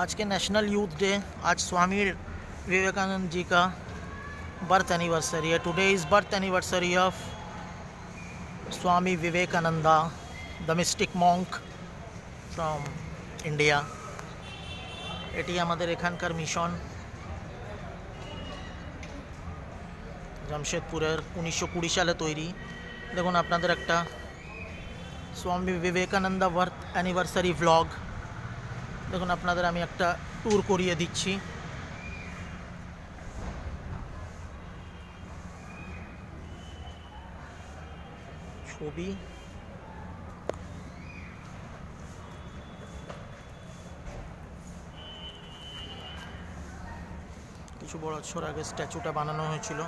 আজকে national youth day আজ স্বামী বিবেকানন্দ জি কা birth anniversary today is birth anniversary of Swami Vivekananda the mystic Monk from India এটি আমাদের এখানকার মিশন জামশেদপুরার 1920 সালে তৈরি দেখুন আপনাদের একটা Swami Vivekananda birth anniversary blog দেখুন আপনাদের আমি একটা ট্যুর করিয়ে দিচ্ছি ছবি কিছু বড় আগে স্ট্যাচুটা বানানো হয়েছিল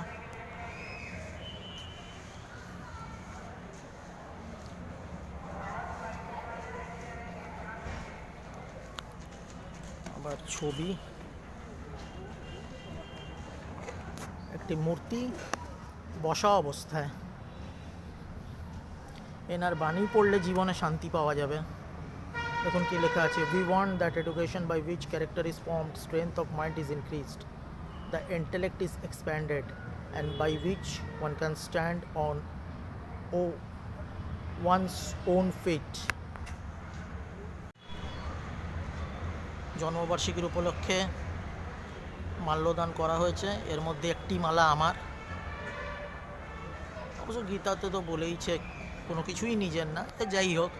ছবি একটি মূর্তি বসা অবস্থায় এনার বাণী পড়লে জীবনে শান্তি পাওয়া যাবে তখন কি লেখা আছে we want that education by which character is formed strength of mind is increased the intellect is expanded and by which one can stand on uh one's own feet জন্মবার্ষিকীর উপলক্ষে মাল্যদান করা হয়েছে এর মধ্যে একটি মালা আমার অবশ্য গীতাতে তো বলেইছে কোনো কিছুই নিজের না যাই হোক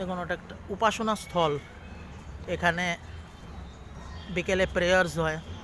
দেখুন ওটা একটা উপাসনা স্থল এখানে বিকেলে প্রেয়ার্স হয়